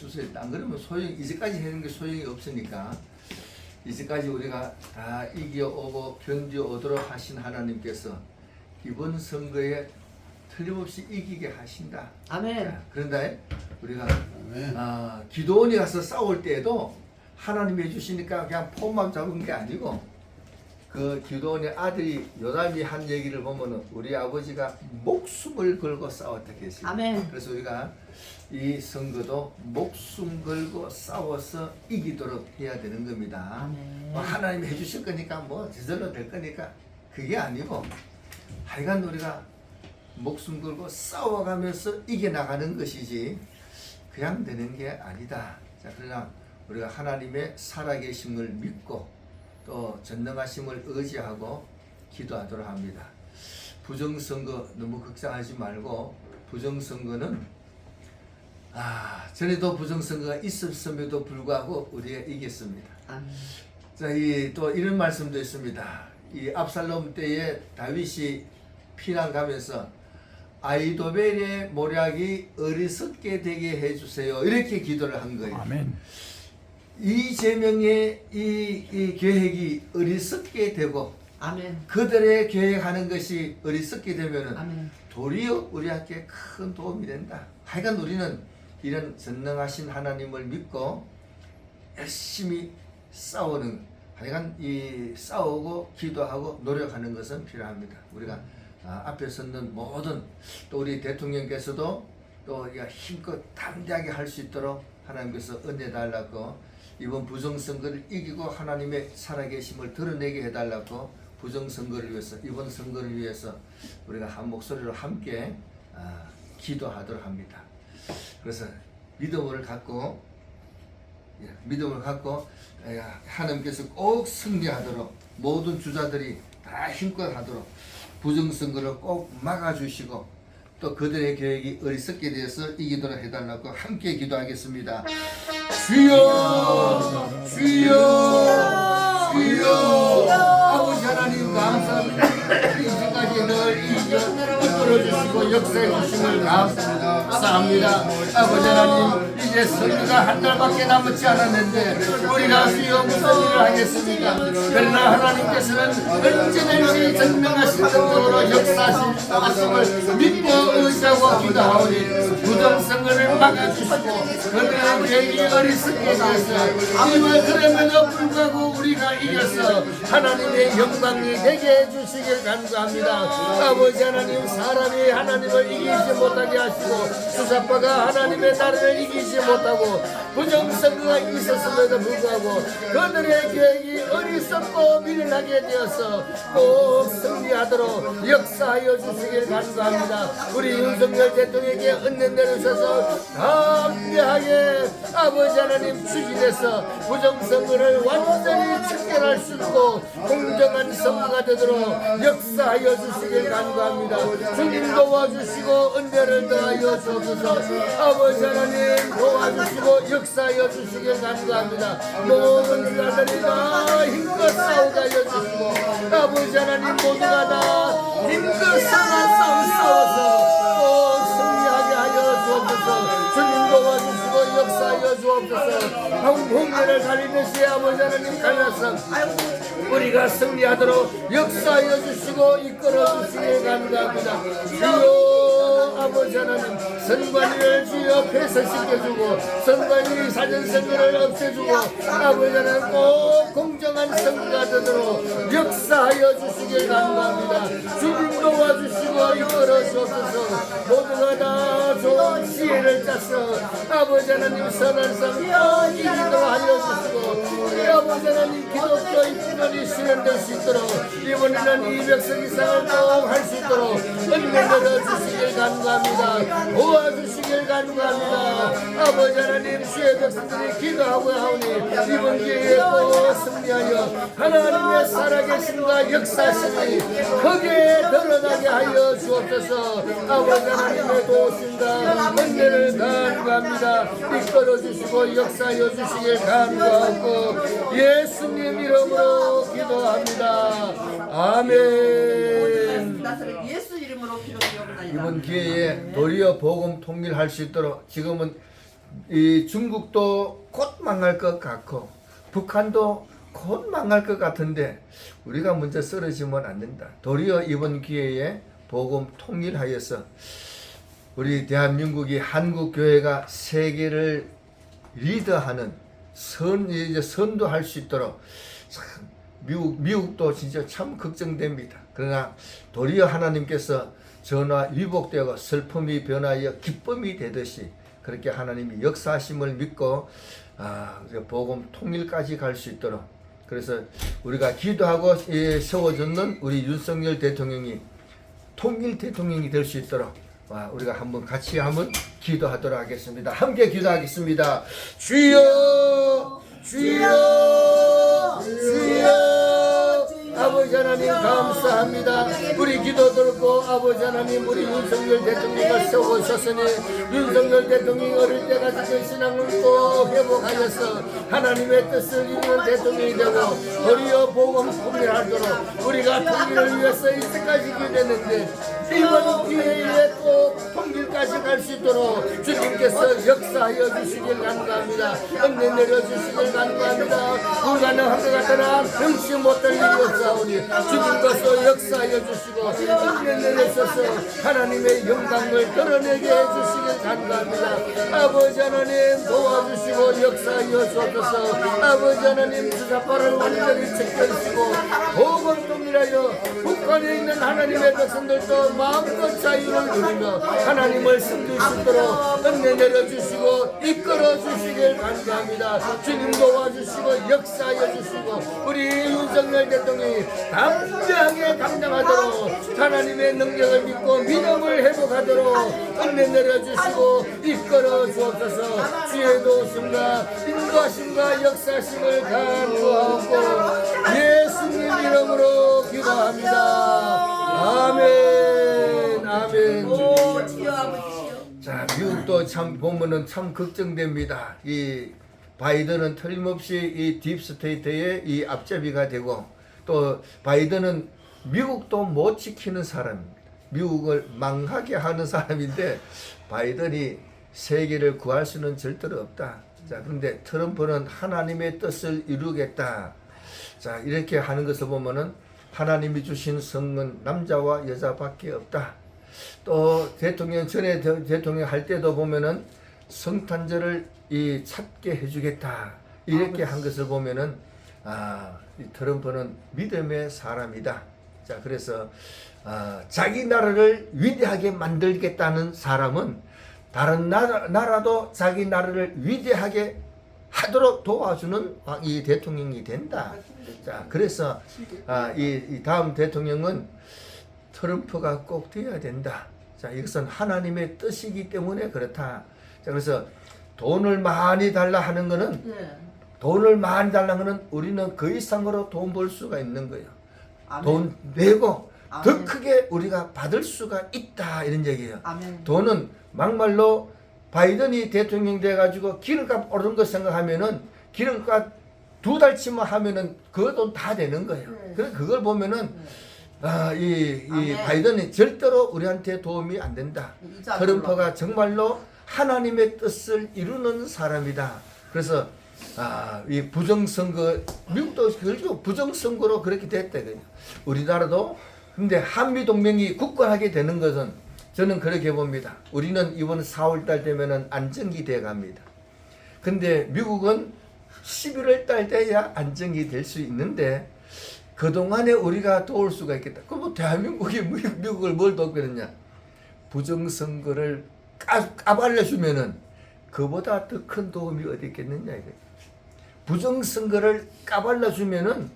주세요. 안 그러면 소용 이제까지 하는 게 소용이 없으니까 이제까지 우리가 다 이겨오고 견뎌오도록 하신 하나님께서 이번 선거에 틀림없이 이기게 하신다. 아멘. 자, 그런데 우리가 아멘. 아, 기도원에 가서 싸울 때에도 하나님이 해주시니까 그냥 폼만 잡은 게 아니고 그 기도원의 아들이 요담이 한 얘기를 보면은 우리 아버지가 목숨을 걸고 싸웠다 계시. 아멘. 그래서 우리가 이 선거도 목숨 걸고 싸워서 이기도록 해야 되는 겁니다. 아멘. 뭐 하나님이 해주실 거니까 뭐 저절로 될 거니까 그게 아니고 하여간 우리가 목숨 걸고 싸워가면서 이겨나가는 것이지 그냥 되는 게 아니다. 자, 그러나 우리가 하나님의 살아계심을 믿고 또 전능하심을 의지하고 기도하도록 합니다. 부정선거 너무 걱정하지 말고 부정선거는 아 전에도 부정선거가 있었음에도 불구하고 우리가 이겼습니다. 아멘. 자, 이또 이런 말씀도 있습니다. 이 압살롬 때에 다윗이 피난 가면서 아이도벨의 모략이 어리석게 되게 해주세요. 이렇게 기도를 한 거예요. 아멘. 이재명의 이, 이 계획이 어리석게 되고 아멘. 그들의 계획하는 것이 어리석게 되면은 아멘. 도리어 우리한테 큰 도움이 된다. 하여간 우리는 이런 전능하신 하나님을 믿고 열심히 싸우는 하여간 이 싸우고 기도하고 노력하는 것은 필요합니다. 우리가 아, 앞에 섰는 모든 또 우리 대통령께서도 또 우리가 힘껏 담대하게 할 수 있도록 하나님께서 은혜 달라고 이번 부정선거를 이기고 하나님의 살아계심을 드러내게 해달라고 부정선거를 위해서 이번 선거를 위해서 우리가 한 목소리로 함께 아, 기도하도록 합니다. 그래서 믿음을 갖고 예, 믿음을 갖고 예, 하나님께서 꼭 승리하도록 모든 주자들이 다 힘껏 하도록 부정선거를 꼭 막아주시고 또 그들의 계획이 어리석게 되어서 이기도록 해달라고 함께 기도하겠습니다. 주여 주여 주여 아버지 하나님 감사합니다. 이제까지 늘 이끌어주시고 역사해 주심을 감사합니다. 아버지 하나님 이제 선거가 한 달밖에 남지 않았는데 우리가 주여 무슨 일을 하겠습니까? 그러나 하나님께서는 언제든지 전능하신 능력으로 역사하심을 믿고 의지하고 기도하오니 부정선거를 막아주시고 어리석게 되었어요. 이만 그럼에도 불구하고 우리가 이겨서 하나님의 영광이 되게 해주시길 간구합니다. 아버지 하나님 사람이 하나님을 이기지 못하게 하시고 수사파가 하나님의 나라를 이기지 못하고 부정선거가 있었음에도 불구하고 그들의 계획이 어리석고 미련하게 되어서 꼭 승리하도록 역사하여 주시길 간구합니다. 우리 윤석열 대통령에게 은혜 내려주셔서 담대하게 아버지 하나님 추진해서 부정선거를 완전히 척결할 수 있고 공정한 선거가 되도록 역사하여 주시길 간구합니다. 주님 도와주시고 은혜를 더하여 주옵소서 아버지 하나님 도와주시고 역사하여 주시길 간구합니다. 모든 자들이 다 힘껏 싸우게 하여 주시고 아버지 하나님 모두가 다 힘껏 싸워 싸워 싸워서 꼭 승리하게 하여 주옵소서. 주님 도와주시고 역사하여 주옵소서. 홍해를 가리듯이 아버지 하나님 갈라서 우리가 승리하도록 역사하여 주시고 이끌어 주시길 간구합니다. 주여 아버지 하나님 선관위를 주여 폐쇄시켜주고 선관위 사전선거를 없애주고 아버지 하나님 꼭 공정한 선거가 되도록 역사하여 주시길 간구합니다. 주님 도와주시고 이끌어 주옵소서. 모두가 다 좋은 지혜를 짜서 아버지 하나님 선한 선거 이기도록 하여 주시고 우리 아버지 하나님 기독교 입지론이 실현될 수 있도록 이번에는 200석 이상을 꼭할수 있도록 은혜 내려주시길 간구합니다. 도와주시 길 간구합니다. 아버지 하나님 주의 백성들이 기도하고 하오니 이번 기회에 꼭 승리하여 하나님의 살아계심과 역사심이 크게 드러나게 하여 주옵소서. 아버지 하나님의 도우심과 은혜를 간구합니다. 이끌어 주시고 역사하여 주시길 간구하고 예수님 이름으로 기도합니다. 아멘 이번 기회에 도리어 복음 통일할 수 있도록 지금은 이 중국도 곧 망할 것 같고 북한도 곧 망할 것 같은데 우리가 먼저 쓰러지면 안 된다. 도리어 이번 기회에 복음 통일하여서 우리 대한민국이 한국 교회가 세계를 리더하는 선 이제 선도할 수 있도록 참 미국 미국도 진짜 참 걱정됩니다. 그러나 도리어 하나님께서 전화 위복되고 슬픔이 변하여 기쁨이 되듯이 그렇게 하나님이 역사하심을 믿고 아 복음 통일까지 갈 수 있도록 그래서 우리가 기도하고 예, 세워졌는 우리 윤석열 대통령이 통일 대통령이 될 수 있도록 와, 우리가 한번 같이 한번 기도하도록 하겠습니다. 함께 기도하겠습니다. 주여, 주여, 주여. 아버지 하나님 감사합니다. 우리 들었고 아버지 하나님 우리 윤석열 대통령을 세우셨으니 윤석열 대통령이 어릴 때 가지고 신앙을 꼭 회복하여서 하나님의 뜻을 이루는 대통령이 되고 도리어 복음 통일하도록 우리가 통일을 위해서 이때까지 기도했는데 이번 기회에 꼭 통일까지 갈 수 있도록 주님께서 역사하여 주시길 간구합니다. 은혜 내려주시길 간구합니다. 불가능한 것 같으나 병치 못할 일이 없사오니 주님께서 역사하여 주시고 은혜 내려주셔서 하나님의 영광을 드러내게 해주시길 간구합니다. 아버지 하나님 도와주시고 역사하여 주옵소서 아버지 하나님 주사파를 완전히 지켜주시고 복을 통일하여 북한에 있는 하나님의 백성들도 마음껏 자유를 누리며 하나님을 섬길 수 있도록 은혜 내려주시고 이끌어 주시길 간구합니다. 주님 도와주시고 역사하여 주시고 우리 윤석열 대통령이 담대하게 감당하도록 하나님의 능력을 믿고 회복 하도록 은혜 내려주시고 이끌어 주옵소서 주의 도우심과 인도하심과 역사심을 간구하고 예수님 이름으로 기도합니다. 아멘 아멘 오 주여 아버지시여 자, 미국도 참 보면은 참 걱정됩니다. 이 바이든은 틀림없이 이 딥스테이트의 이 앞잡이가 되고 또 바이든은 미국도 못 지키는 사람입니다. 미국을 망하게 하는 사람인데 바이든이 세계를 구할 수는 절대로 없다. 자, 그런데 트럼프는 하나님의 뜻을 이루겠다. 자, 이렇게 하는 것을 보면은 하나님이 주신 성은 남자와 여자밖에 없다. 또 대통령 전에 대- 대통령 할 때도 보면은 성탄절을 이 찾게 해주겠다 이렇게 한 것을 보면은 아이 트럼프는 믿음의 사람이다. 자 그래서 아, 자기 나라를 위대하게 만들겠다는 사람은 다른 나라, 나라도 자기 나라를 위대하게 하도록 도와주는 왕- 이 대통령이 된다. 자 그래서 아, 이, 이 다음 대통령은 트럼프가 꼭 되어야 된다. 자, 이것은 하나님의 뜻이기 때문에 그렇다. 자, 그래서 돈을 많이 달라 하는 거는 네. 돈을 많이 달라 하는 거는 우리는 그 이상으로 돈 벌 수가 있는 거예요. 아멘. 돈 내고 더 아멘. 크게 우리가 받을 수가 있다 이런 얘기예요. 아멘. 돈은 막말로 바이든이 대통령 돼가지고 기름값 오른 거 생각하면은 기름값 두 달치만 하면은 그 돈 다 되는 거예요. 네. 그래 그걸 보면은 아, 이, 이. 바이든이 절대로 우리한테 도움이 안 된다. 트럼프가 정말로 하나님의 뜻을 이루는 사람이다. 그래서 아, 이 부정선거 미국도 결국 부정선거로 그렇게 됐대요. 우리나라도 근데 한미 동맹이 굳건하게 되는 것은 저는 그렇게 봅니다. 우리는 이번 4월 달 되면은 안정이 돼 갑니다. 근데 미국은 11월 달 돼야 안정이 될 수 있는데 그동안에 우리가 도울 수가 있겠다. 그럼 뭐 대한민국이 미- 미국을 뭘 돕겠느냐? 부정선거를 까, 까발려주면은 그보다 더 큰 도움이 어디 있겠느냐 이거. 부정선거를 까발려주면은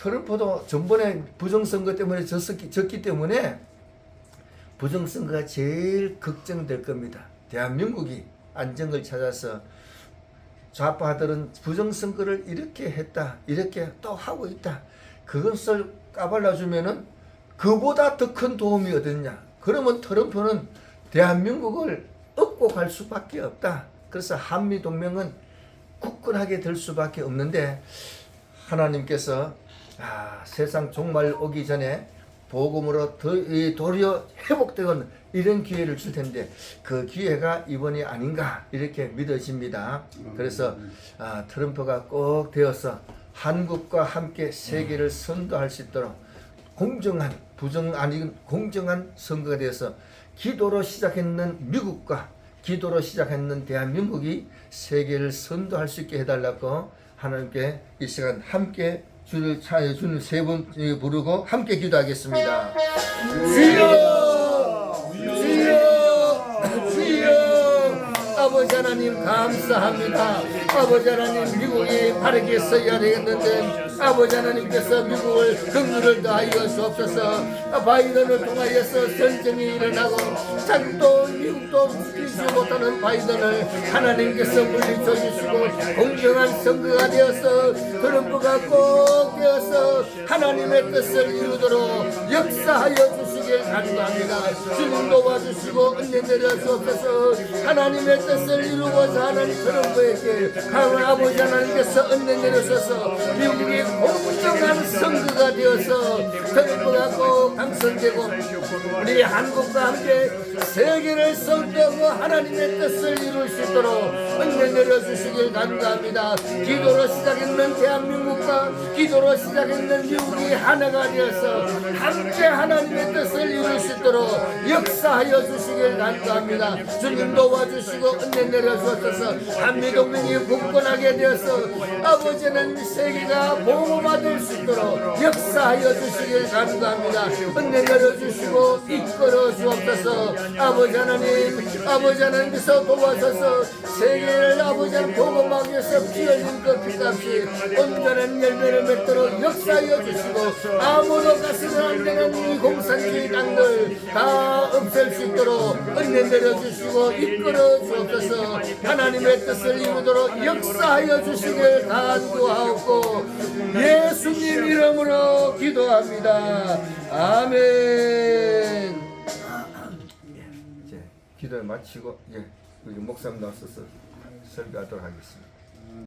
트럼프도 전번에 부정선거 때문에 졌었기, 졌기 때문에 부정선거가 제일 걱정될 겁니다. 대한민국이 안정을 찾아서 좌파들은 부정선거를 이렇게 했다, 이렇게 또 하고 있다. 그것을 까발려주면은 그보다 더 큰 도움이 어딨냐? 그러면 트럼프는 대한민국을 업고 갈 수밖에 없다. 그래서 한미 동맹은 굳건하게 될 수밖에 없는데 하나님께서 아, 세상 종말 오기 전에 복음으로 더, 이 도리어 회복되는 이런 기회를 줄 텐데 그 기회가 이번이 아닌가 이렇게 믿어집니다. 그래서 아, 트럼프가 꼭 되어서 한국과 함께 세계를 선도할 수 있도록 공정한 부정 아닌 공정한 선거가 되어서 기도로 시작했는 미국과 기도로 시작했는 대한민국이 세계를 선도할 수 있게 해달라고 하나님께 이 시간 함께 주를 차여 주는 세분 부르고 함께 기도하겠습니다. 주여, 주여, 주여. 아버지 하나님 감사합니다. 아버지 하나님 미국이 바르게 서야 되겠는데 아버지 하나님께서 미국을 긍휼을 더하여 주옵소서. 아, 바이든을 통하여서 전쟁이 일어나고 자국도 미국도 지키지 못하는 바이든을 하나님께서 물리쳐 주시고 공정한 선거가 되어서 트럼프가 꼭 되어서 하나님의 뜻을 이루도록 역사하여 주시길 간구합니다. 주님 도와주시고 은혜 내려 주옵소서. 하나님의 뜻을 이루고자 하는 트럼프에게 하나님 아버지 하나님께서 은혜 내려주셔서 미국이 공정한 선거가 되어서 꼭 당선되고 우리 한국과 함께 세계를 선도하고 하나님의 뜻을 이룰 수 있도록 은혜 내려주시길 간구합니다. 기도로 시작했는 대한민국 과 기도로 시작했는 미국이 하나가 되어서 함께 하나님의 뜻을 이룰 수 있도록 역사하여 주시길 간구합니다. 주님 도와주시고 은혜 내려주셔서. 한미동맹이 굳건하게 되어서 아버지는 세계가 보호받을 수 있도록 역사하여 주시길 간구합니다. 은혜 내려주시고 이끌어 주옵소서. 아버지 하나님 아버지 하나님께서 도와줘서 세계를 아버지 하나님 복음하기 위해서 피 흘린 그 피값이 온전한 열매를 맺도록 역사하여 주시고 아무도 가서는 안 되는 이 공산주의 땅들 다 없앨 수 있도록 은혜 내려주시고 이끌어 주옵소서. 하나님의 뜻을 이루도록 역사하여 주시길 간구하옵고 예수님 이름으로 기도합니다. 아멘. 이제 기도를 마치고 이제 우리 목사님 나서서 설교하도록 하겠습니다